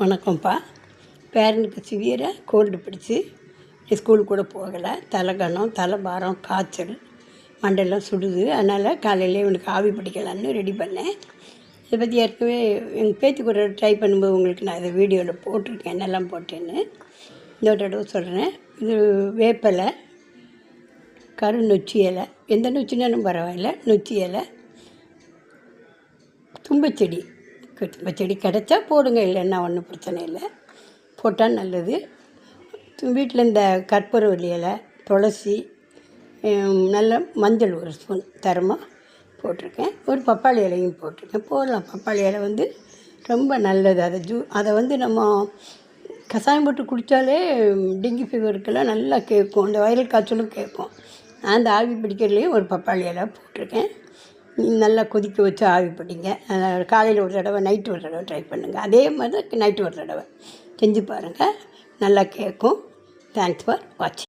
வணக்கம்ப்பா. பேரனுக்கு சிவியராக கோல்டு பிடிச்சி ஸ்கூல் கூட போகலை. தலைகணம் தலைபாரம் காய்ச்சல் மண்டெல்லாம் சுடுது. அதனால் காலையிலே இவனுக்கு ஆவி பிடிக்கலான்னு ரெடி பண்ணேன். இதை பற்றி ஏற்கனவே எங்கள் பேத்தி கூட ட்ரை பண்ணும்போது உங்களுக்கு நான் இதை வீடியோவில் போட்டிருக்கேன் என்னெல்லாம் போட்டேன்னு. இன்னொரு தடவை சொல்கிறேன் இது வேப்பலை கரு நொச்சி இலை. எந்த நொச்சினாலும் பரவாயில்ல. நொச்சி இலை. தும்பச்செடி. கு- செடி கிடைச்சா போடுங்க இல்லைன்னா ஒன்றும் பிரச்சனை இல்லை. போட்டால் நல்லது. வீட்டில் இந்த கற்பூரவல்லி இலை துளசி நல்ல மஞ்சள் ஒரு ஸ்பூன் தரமாக போட்டிருக்கேன். ஒரு பப்பாளி இலையும் போட்டிருக்கேன். போடலாம். பப்பாளி இலை வந்து ரொம்ப நல்லது. அதை ஜூ அதை வந்து நம்ம கஷாயம் போட்டு குடித்தாலே டெங்கி ஃபீவருக்கெல்லாம் நல்லா கேட்கும். இந்த வயல் காய்ச்சலும் கேட்கும். நான் அந்த ஆவி பிடிக்கிறதுலேயும் ஒரு பப்பாளி இலை போட்டிருக்கேன். நல்லா கொதிக்க வச்சு ஆவி பிடிங்க. காலையில் ஒரு தடவை நைட்டு ஒரு தடவை ட்ரை பண்ணுங்கள் அதே மாதிரி நைட்டு ஒரு தடவை. செஞ்சு பாருங்கள் நல்லா கேட்கும் தேங்க்ஸ் ஃபார் வாட்சிங்